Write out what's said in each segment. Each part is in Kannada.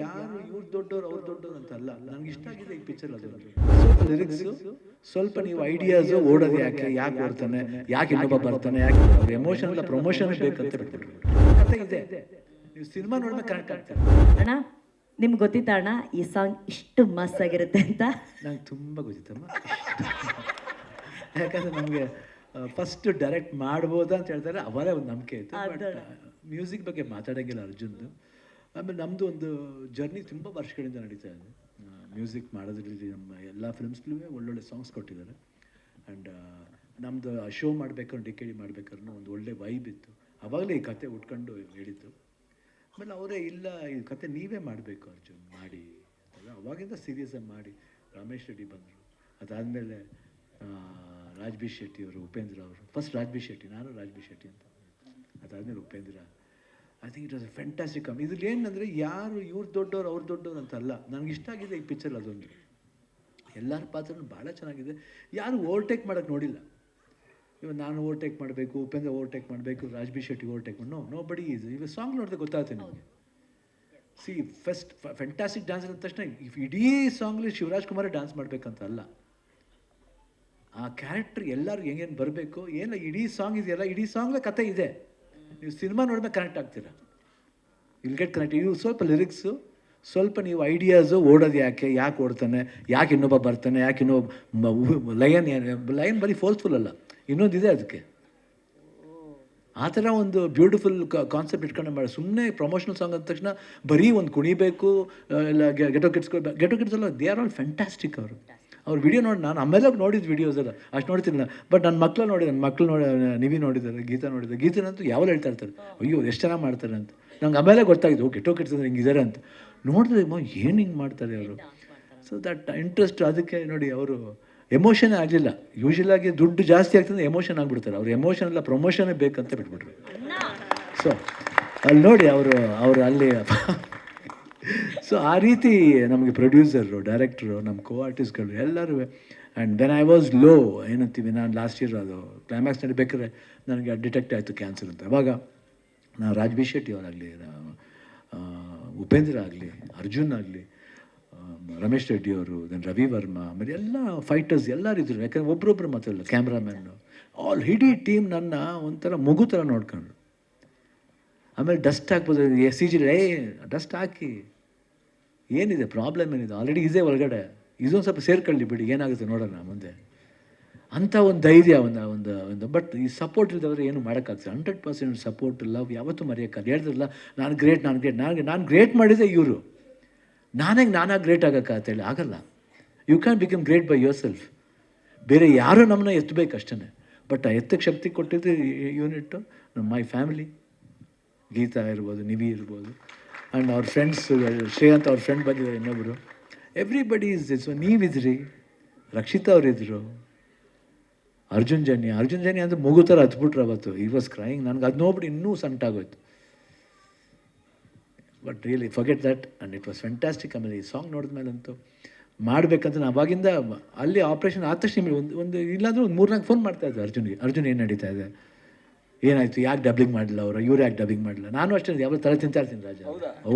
ಯಾರು ಇವ್ರು ದೊಡ್ಡವ್ರು ಅವ್ರು ದೊಡ್ಡವ್ರು ಅಂತ ಅಲ್ಲ ನನಗೆ ಇಷ್ಟ ಆಗಿದೆ ಈ ಪಿಕ್ಚರ್ ಅದು ಸ್ವಲ್ಪ ಲಿರಿಕ್ಸ್ ಸ್ವಲ್ಪ ನೀವು ಐಡಿಯಾಸ್ ಓಡೋದು ಯಾಕೆ? ಯಾಕೆ ಬರ್ತಾನೆ ಯಾಕೆ ಇನ್ನೊಬ್ಬ ಬರ್ತಾನೆ? ಯಾಕೆ ಎಮೋಷನ್ ಎಲ್ಲ ಪ್ರಮೋಷನ್ ಬೇಕಂತ ಬಿಟ್ಬಿಟ್ರು. ಕತೆ ಇದೆ? ನೀವು ಸಿನಿಮಾ ನೋಡಿದ್ರೆ ಕರೆಕ್ಟ್ ಆಗ್ತಾರೆ. ಅಣ್ಣ ನಿಮ್ಗೆ ಗೊತ್ತಿತ್ತ ಅಣ್ಣ ಈ ಸಾಂಗ್ ಇಷ್ಟು ಮಸ್ ಆಗಿರುತ್ತೆ ಅಂತ? ನಂಗೆ ತುಂಬ ಗೊತ್ತಿತ್ತಮ್ಮ. ಯಾಕಂದ್ರೆ ನಮಗೆ ಫಸ್ಟ್ ಡೈರೆಕ್ಟ್ ಮಾಡ್ಬೋದಾ ಅಂತ ಹೇಳ್ತಾರೆ ಅವರೇ ಒಂದು ನಂಬಿಕೆ ಇತ್ತು. ಬಟ್ ಮ್ಯೂಸಿಕ್ ಬಗ್ಗೆ ಮಾತಾಡೋಂಗಿಲ್ಲ ಅರ್ಜುನ್ದು. ಆಮೇಲೆ ನಮ್ಮದು ಒಂದು ಜರ್ನಿ ತುಂಬ ವರ್ಷಗಳಿಂದ ನಡೀತಾ ಇದೆ. ಮ್ಯೂಸಿಕ್ ಮಾಡೋದ್ರಲ್ಲಿ ನಮ್ಮ ಎಲ್ಲ ಫಿಲ್ಮ್ಸ್ಲೂ ಒಳ್ಳೊಳ್ಳೆ ಸಾಂಗ್ಸ್ ಕೊಟ್ಟಿದ್ದಾರೆ. ಆ್ಯಂಡ್ ನಮ್ಮದು ಶೋ ಮಾಡಬೇಕಾದ್ರೆ ಡಿ ಕೆ ಡಿ ಒಂದು ಒಳ್ಳೆ ವೈಬ್ ಇತ್ತು. ಆವಾಗಲೇ ಈ ಕತೆ ಉಟ್ಕೊಂಡು ಹೇಳಿದ್ದು. ಆಮೇಲೆ ಅವರೇ, ಇಲ್ಲ, ಈ ಕತೆ ನೀವೇ ಮಾಡಬೇಕು ಅರ್ಜುನ್, ಮಾಡಿ. ಅವಾಗಿಂದ ಸೀರಿಯಸ್ಸಾಗಿ ಮಾಡಿ. ರಮೇಶ್ ರೆಡ್ಡಿ ಬಂದರು. ಅದಾದಮೇಲೆ ರಾಜ್ ಬಿ ಶೆಟ್ಟಿ ಅವರು ಉಪೇಂದ್ರ ಅವರು. ಫಸ್ಟ್ ರಾಜ್ ಬಿ ಶೆಟ್ಟಿ, ನಾನು ರಾಜ್ ಬಿ ಶೆಟ್ಟಿ ಅಂತ. ಅದಾದಮೇಲೆ Upendra. I think it was a fantastic come ಇದ್ರಲ್ಲಿ ಏನಂದರೆ ಯಾರು ಇವ್ರು ದೊಡ್ಡವ್ರು ಅವ್ರು ದೊಡ್ಡವ್ರು ಅಂತ ಅಲ್ಲ ನನಗೆ ಇಷ್ಟ ಆಗಿದೆ ಈ ಪಿಕ್ಚರ್ ಅದೊಂದು. ಎಲ್ಲರ ಪಾತ್ರನೂ ಭಾಳ ಚೆನ್ನಾಗಿದೆ. ಯಾರು ಓವರ್ಟೇಕ್ ಮಾಡೋಕ್ಕೆ ನೋಡಿಲ್ಲ. ಇವಾಗ ನಾನು ಓವರ್ಟೇಕ್ ಮಾಡಬೇಕು ಉಪೇಂದ್ರ ಓವರ್ಟೇಕ್ ಮಾಡಬೇಕು ರಾಜ್ಬಿ ಶೆಟ್ಟಿ ಓವರ್ಟೇಕ್ ಮಾಡಿ ನೋ ನೋ ಬಡಿ ಈಸ್ ಇವಾಗ ಸಾಂಗ್ ನೋಡಿದ್ರೆ ಗೊತ್ತಾಗುತ್ತೆ ನಿಮಗೆ. ಸಿ ಫಸ್ಟ್ ಫ್ಯಾಂಟಾಸ್ಟಿಕ್ ಡ್ಯಾನ್ಸ್ ಅಂದ ತಕ್ಷಣ ಇಫ್ ಇಡೀ ಸಾಂಗ್ಲಿ ಶಿವರಾಜ್ ಕುಮಾರೇ ಡ್ಯಾನ್ಸ್ ಮಾಡಬೇಕಂತ ಅಲ್ಲ ಆ ಕ್ಯಾರೆಕ್ಟ್ರ್ ಎಲ್ಲರೂ ಹೆಂಗೇನು ಬರಬೇಕು? ಏನು ಇಡೀ ಸಾಂಗ್ ಇದೆಯಲ್ಲ? ಇಡೀ ಸಾಂಗ್ಲೇ ಕತೆ ಇದೆ. ನೀವು ಸಿನಿಮಾ ನೋಡಿದ್ರೆ ಕನೆಕ್ಟ್ ಆಗ್ತೀರಾ? ವಿಲ್ ಗೆಟ್ ಕನೆಕ್ಟ್ ಇವು ಸ್ವಲ್ಪ ಲಿರಿಕ್ಸು ಸ್ವಲ್ಪ ನೀವು ಐಡಿಯಾಸು ಓಡೋದು ಯಾಕೆ ಯಾಕೆ ಓಡ್ತಾನೆ, ಯಾಕೆ ಇನ್ನೊಬ್ಬ ಬರ್ತಾನೆ, ಯಾಕೆ ಇನ್ನೊಬ್ಬ ಲಯನ್ ಲಯನ್ ಬರೀ ಫೋರ್ಸ್ಫುಲ್ ಅಲ್ಲ ಇನ್ನೊಂದಿದೆ ಅದಕ್ಕೆ. ಆ ಥರ ಒಂದು ಬ್ಯೂಟಿಫುಲ್ ಕಾನ್ಸೆಪ್ಟ್ ಇಟ್ಕೊಂಡು ಮಾಡಿ ಸುಮ್ಮನೆ ಪ್ರಮೋಷನಲ್ ಸಾಂಗ್ ಅಂದ ತಕ್ಷಣ ಬರೀ ಒಂದು ಕುಣಿಬೇಕು ಇಲ್ಲ ಗೆಟೋ ಕಿಟ್ಸ್ಕೊಳ್ಬೇಕು ಗೆಟೋ ಕಿಟ್ಸ್ ಅಲ್ಲ ದೇ ಆರ್ ಆಲ್ ಫ್ಯಾಂಟಾಸ್ಟಿಕ್ ಅವರು. ಅವ್ರ ವಿಡಿಯೋ ನೋಡಿ ನಾನು ಆಮೇಲೆ ನೋಡಿದ ವಿಡಿಯೋಸ್ ಎಲ್ಲ. ಅಷ್ಟು ನೋಡ್ತೀನಿ ಬಟ್ ನನ್ನ ಮಕ್ಕಳು ನೋಡಿ ನನ್ನ ಮಕ್ಕಳು ನೋಡಿ, ನಿವಿ ನೋಡಿದ್ದಾರೆ, ಗೀತಾ ನೋಡಿದ್ದಾರೆ. ಗೀತನಂತೂ ಯಾವಾಗ ಹೇಳ್ತಾ ಇರ್ತಾರೆ. ಅಯ್ಯೋ, ಎಷ್ಟು ಚೆನ್ನಾಗಿ ಮಾಡ್ತಾರೆ ಅಂತ. ನಂಗೆ ಆಮೇಲೆ ಗೊತ್ತಾಗಿದ್ದು ಓಕೆ ಗೆಟೋ ಕಿಡ್ಸ್ ಅಂದ್ರೆ ಹಿಂಗಿದ್ದಾರೆ ಅಂತ ನೋಡಿದ್ರೆ ಏನು ಹಿಂಗೆ ಮಾಡ್ತಾರೆ ಅವರು? ಸೊ ದಟ್ ಇಂಟ್ರೆಸ್ಟ್ ಅದಕ್ಕೆ ನೋಡಿ ಅವರು ಎಮೋಷನ್ ಆಗಲಿಲ್ಲ. ಯೂಶಲಾಗಿ ದುಡ್ಡು ಜಾಸ್ತಿ ಆಗ್ತದೆ ಎಮೋಷನ್ ಆಗಿಬಿಡ್ತಾರೆ. ಅವ್ರು ಎಮೋಷನ್ ಎಲ್ಲ ಪ್ರಮೋಷನೇ ಬೇಕಂತ ಬಿಟ್ಬಿಟ್ರು. ಸೊ ಅಲ್ಲಿ ನೋಡಿ ಅವರು ಅವರು ಅಲ್ಲಿ ಸೊ ಆ ರೀತಿ ನಮಗೆ ಪ್ರೊಡ್ಯೂಸರು ಡೈರೆಕ್ಟ್ರು ನಮ್ಮ ಕೋ ಆರ್ಟಿಸ್ಟ್ಗಳು ಎಲ್ಲರೂ and then I was low ಏನಂತೀವಿ, ನಾನು ಲಾಸ್ಟ್ ಇಯರ್ ಅದು ಕ್ಲೈಮ್ಯಾಕ್ಸ್ ನಡಿಬೇಕಾದ್ರೆ ನನಗೆ ಡಿಟೆಕ್ಟ್ ಆಯಿತು ಕ್ಯಾನ್ಸರ್ ಅಂತ. ಅವಾಗ ನಾನು ರಾಜ್ ಬಿ ಶೆಟ್ಟಿ ಅವರಾಗಲಿ ಉಪೇಂದ್ರ ಆಗಲಿ, ಅರ್ಜುನ್ ಆಗಲಿ ರಮೇಶ್ ರೆಡ್ಡಿ ಅವರು ದೆನ್ ರವಿ ವರ್ಮ, ಆಮೇಲೆ ಎಲ್ಲ ಫೈಟರ್ಸ್ ಎಲ್ಲರೂ ಇದ್ರು. ಯಾಕಂದ್ರೆ ಒಬ್ರೊಬ್ರು ಮಾತ್ರಲ್ಲ ಕ್ಯಾಮ್ರಾಮ್ಯಾನು ಆಲ್ ಇಡೀ ಟೀಮ್ ನನ್ನ ಒಂಥರ ಮಗು ಥರ ನೋಡ್ಕೊಂಡ್ರು. ಆಮೇಲೆ ಡಸ್ಟ್ ಹಾಕ್ಬೋದು ಸಿ ಜಿ ಏ ಡಸ್ಟ್ ಹಾಕಿ. ಏನಿದೆ? ಪ್ರಾಬ್ಲಮ್ ಏನಿದೆ? ಆಲ್ರೆಡಿ ಇದೇ ಒಳಗಡೆ. ಇದೊಂದು ಸ್ವಲ್ಪ ಸೇರ್ಕೊಳ್ಳಿ ಬಿಡಿ, ಏನಾಗುತ್ತೆ ನೋಡೋಣ ಮುಂದೆ. ಅಂಥ ಒಂದು ಧೈರ್ಯ ಒಂದು ಒಂದು ಒಂದು ಬಟ್ ಈ ಸಪೋರ್ಟ್ ಇದ್ದವ್ರೆ ಏನು ಮಾಡೋಕ್ಕಾಗ್ತದೆ ಹಂಡ್ರೆಡ್ ಪರ್ಸೆಂಟ್ ಸಪೋರ್ಟ್ ಲವ್ ಯಾವತ್ತೂ ಮರೆಯೋಕ್ಕಾಗ ಹೇಳಿದ್ರಲ್ಲ, ನಾನು ಗ್ರೇಟ್ ನಾನು ಗ್ರೇಟ್ ನಾನು ನಾನು ಗ್ರೇಟ್ ಮಾಡಿದೆ ಇವರು. ನಾನೇ ನಾನಾಗಿ ಗ್ರೇಟ್ ಆಗೋಕ್ಕಾಗತ್ತೆ ಹೇಳಿ, ಆಗಲ್ಲ. You can become great by yourself ಬೇರೆ ಯಾರೂ ನಮ್ಮನ್ನ ಎತ್ತಬೇಕು ಅಷ್ಟೇ ಬಟ್ ಆ ಎತ್ತಕ್ಕೆ ಶಕ್ತಿ ಕೊಟ್ಟಿದ್ದು ಯೂನಿಟ್ಟು ಮೈ ಫ್ಯಾಮಿಲಿ ಗೀತಾ ಇರ್ಬೋದು, ನಿವಿ ಇರ್ಬೋದು. ಆ್ಯಂಡ್ ಅವ್ರ ಫ್ರೆಂಡ್ಸ್ ಶ್ರೀಯಂತ ಅವ್ರ ಫ್ರೆಂಡ್ ಬಂದಿದ್ದಾರೆ ಇನ್ನೊಬ್ಬರು ಎವ್ರಿಬಡಿ ಇಸ್ ದಿಸ್ ನೀವಿದ್ರಿ ರಕ್ಷಿತಾ ಅವರಿದ್ದರು ಅರ್ಜುನ್ ಜನಿ ಅರ್ಜುನ್ ಜನಿ ಅಂದರೆ ಮಗು ಥರ ಹತ್ಬಿಟ್ರು ಅವತ್ತು. ಈ ವಾಸ್ ಕ್ರೈಯಿಂಗ್ ನನಗೆ ಅದು ನೋಡ್ಬಿಟ್ಟು ಇನ್ನೂ ಸಂಟಾಗೋಯ್ತು but really forget that and it was fantastic ಆಮೇಲೆ ಈ ಸಾಂಗ್ ನೋಡಿದ್ಮೇಲಂತೂ ಮಾಡಬೇಕಂತ ನಾನು ಅವಾಗಿಂದ ಅಲ್ಲಿ ಆಪ್ರೇಷನ್ ಆದ ತಕ್ಷಣ ಒಂದು ಒಂದು ಇಲ್ಲಾಂದ್ರೆ ಒಂದು ಮೂರ್ನಾಲ್ಕು ಫೋನ್ ಮಾಡ್ತಾ ಇದ್ದೆ ಅರ್ಜುನ್ಗೆ. ಅರ್ಜುನ್ ಏನು ನಡೀತಾ ಇದೆ? ಏನಾಯ್ತು? ಯಾಕೆ ಡಬ್ಲಿಂಗ್ ಮಾಡಲಿಲ್ಲ ಅವರು? ಇವ್ರು ಯಾಕೆ ಡಬ್ಲಿಂಗ್ ಮಾಡಲಿಲ್ಲ? ನಾನು ಅಷ್ಟೇ ಯಾವಾಗ ತಲೆ ತಿಂತಾ ಇರ್ತೀನಿ ರಾಜ ಓ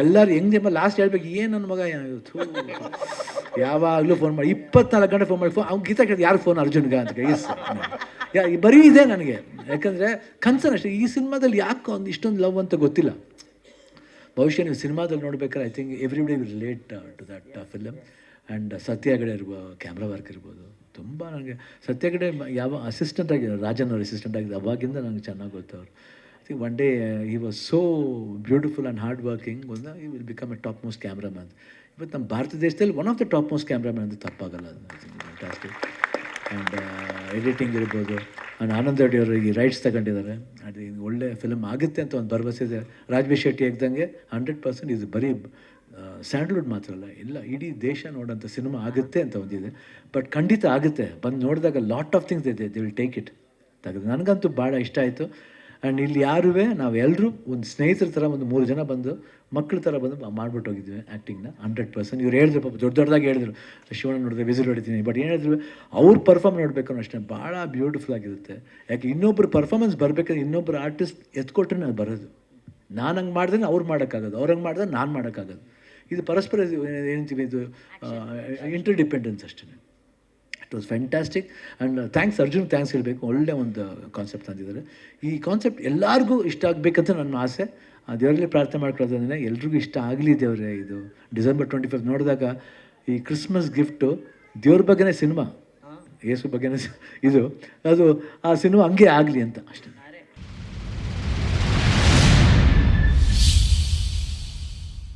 ಎಲ್ಲರೂ ಹೆಂಗೆ ಲಾಸ್ಟ್ ಹೇಳ್ಬೇಕು? ಏನು ನನ್ನ ಮಗ? ಥೂ. ಯಾವಾಗಲೂ ಫೋನ್ ಮಾಡಿ ಇಪ್ಪತ್ನಾಲ್ಕು ಗಂಟೆ ಫೋನ್ ಮಾಡಿ ಫೋನ್ ಅವ್ನು ಗೀತಾ ಕೇಳಿದ ಯಾರು ಫೋನ್ ಅರ್ಜುನ್ಗ? ಅಂತ ಎಸ್ ಯಾ ಬರೀ ಇದೆ ನನಗೆ. ಯಾಕಂದರೆ ಕನ್ಸನ್ ಅಷ್ಟೇ. ಈ ಸಿನಿಮಾದಲ್ಲಿ ಯಾಕೆ ಒಂದು ಇಷ್ಟೊಂದು ಲವ್ ಅಂತ ಗೊತ್ತಿಲ್ಲ. ಬಹುಶಃ ನೀವು ಸಿನಿಮಾದಲ್ಲಿ ನೋಡ್ಬೇಕಾದ್ರೆ I think everybody will relate to that film and Satya Hegde ಇರ್ಬೋದು ಕ್ಯಾಮ್ರಾ ವರ್ಕ್ ಇರ್ಬೋದು. ತುಂಬ ನನಗೆ ಸತ್ಯಗಡೆ ಯಾವ ಅಸಿಸ್ಟೆಂಟ್ ಆಗಿದ್ದಾರೆ ರಾಜನವ್ರ ಅಸಿಸ್ಟೆಂಟ್ ಆಗಿದೆ ಅವಾಗಿಂದ ನನಗೆ ಚೆನ್ನಾಗಿ ಗೊತ್ತವ್ರು I one day he was so beautiful and hard working ಒಂದು he will become a top most cameraman ಇವತ್ತು ನಮ್ಮ ಭಾರತ ದೇಶದಲ್ಲಿ one of the top most cameraman ಅಂತ ತಪ್ಪಾಗಲ್ಲ ಫ್ಯಾಂಟಾಸ್ಟಿಕ್ ಆ್ಯಂಡ್ ಎಡಿಟಿಂಗ್ ಇರ್ಬೋದು. ಆ್ಯಂಡ್ ಆನಂದ್ ರೆಡ್ಡಿ ಅವರು ಈ ರೈಟ್ಸ್ ತಗೊಂಡಿದ್ದಾರೆ. ಅದು ಒಳ್ಳೆ ಫಿಲಮ್ ಆಗುತ್ತೆ ಅಂತ ಒಂದು ಭರವಸೆ ಇದೆ. ರಾಜ್ವಿ ಶೆಟ್ಟಿ ಆಗ್ದಂಗೆ ಹಂಡ್ರೆಡ್ ಪರ್ಸೆಂಟ್ ಇದು ಬರೀ ಸ್ಯಾಂಡಲ್ವುಡ್ ಮಾತ್ರ ಅಲ್ಲ, ಇಲ್ಲ, ಇಡೀ ದೇಶ ನೋಡೋಂಥ ಸಿನಿಮಾ ಆಗುತ್ತೆ ಅಂತ ಒಂದಿದೆ ಬಟ್ ಖಂಡಿತ ಆಗುತ್ತೆ. ಬಂದು ನೋಡಿದಾಗ ಲಾಟ್ ಆಫ್ ಥಿಂಗ್ಸ್ ಇದೆ ದೇ ವಿಲ್ ಟೇಕ್ ಇಟ್ ತೆಗೆದು ನನಗಂತೂ ಭಾಳ ಇಷ್ಟ ಆಯಿತು. ಆ್ಯಂಡ್ ಇಲ್ಲಿ ಯಾರೂ ನಾವೆಲ್ಲರೂ ಒಂದು ಸ್ನೇಹಿತರ ಥರ ಒಂದು ಮೂರು ಜನ ಬಂದು ಮಕ್ಕಳ ಥರ ಬಂದು ಮಾಡ್ಬಿಟ್ಟು ಹೋಗಿದ್ವಿ ಆ್ಯಕ್ಟಿಂಗ್ನ ಹಂಡ್ರೆಡ್ ಪರ್ಸೆಂಟ್ ಇವ್ರು ಹೇಳಿದ್ರು ಪಾಪ, ದೊಡ್ಡ ದೊಡ್ಡದಾಗಿ ಹೇಳಿದ್ರು, ಶಿವಣ್ಣ ನೋಡಿದ್ರೆ ವಿಸಿಲ್ ಹೊಡಿತೀನಿ. ಬಟ್ ಏನು ಹೇಳಿದ್ರು, ಅವ್ರ ಪರ್ಫಾರ್ಮ್ ನೋಡಬೇಕು ಅಷ್ಟೇ ಭಾಳ ಬ್ಯೂಟಿಫುಲ್ ಆಗಿರುತ್ತೆ. ಯಾಕೆ ಇನ್ನೊಬ್ಬರು ಪರ್ಫಾರ್ಮೆನ್ಸ್ ಬರಬೇಕಾದ್ರೆ ಇನ್ನೊಬ್ಬರು ಆರ್ಟಿಸ್ಟ್ ಎತ್ಕೊಟ್ರೆ ಅದು ಬರೋದು. ನಾನು ಹಂಗೆ ಮಾಡಿದ್ರೆ ಅವ್ರು ಮಾಡೋಕ್ಕಾಗೋದು, ಅವ್ರು ಹಂಗೆ ಮಾಡಿದ್ರೆ ನಾನು ಮಾಡೋಕ್ಕಾಗೋದು. ಇದು ಪರಸ್ಪರ ಏನಂತೀವಿ ಇದು ಇಂಟರ್ ಡಿಪೆಂಡೆನ್ಸ್ ಅಷ್ಟೇ it was fantastic and thanks Arjun thanks ಹೇಳಬೇಕು. ಒಳ್ಳೆ ಒಂದು ಕಾನ್ಸೆಪ್ಟ್ ತಂದಿದ್ದಾರೆ. ಈ ಕಾನ್ಸೆಪ್ಟ್ ಎಲ್ಲರಿಗೂ ಇಷ್ಟ ಆಗಬೇಕಂತ ನನ್ನ ಆಸೆ. ಆ ದೇವರಲ್ಲಿ ಪ್ರಾರ್ಥನೆ ಮಾಡ್ಕೊಳ್ಳೋದಂದರೆ ಎಲ್ರಿಗೂ ಇಷ್ಟ ಆಗಲಿ ದೇವರೇ ಇದು. ಡಿಸೆಂಬರ್ ಟ್ವೆಂಟಿ ಫೈವ್ ನೋಡಿದಾಗ ಈ ಕ್ರಿಸ್ಮಸ್ ಗಿಫ್ಟು ದೇವ್ರ ಬಗ್ಗೆನೇ ಸಿನಿಮಾ. ಯೇಸು ಬಗ್ಗೆನೇ ಇದು. ಅದು ಆ ಸಿನಿಮಾ ಹಂಗೆ ಆಗಲಿ ಅಂತ ಅಷ್ಟೇ.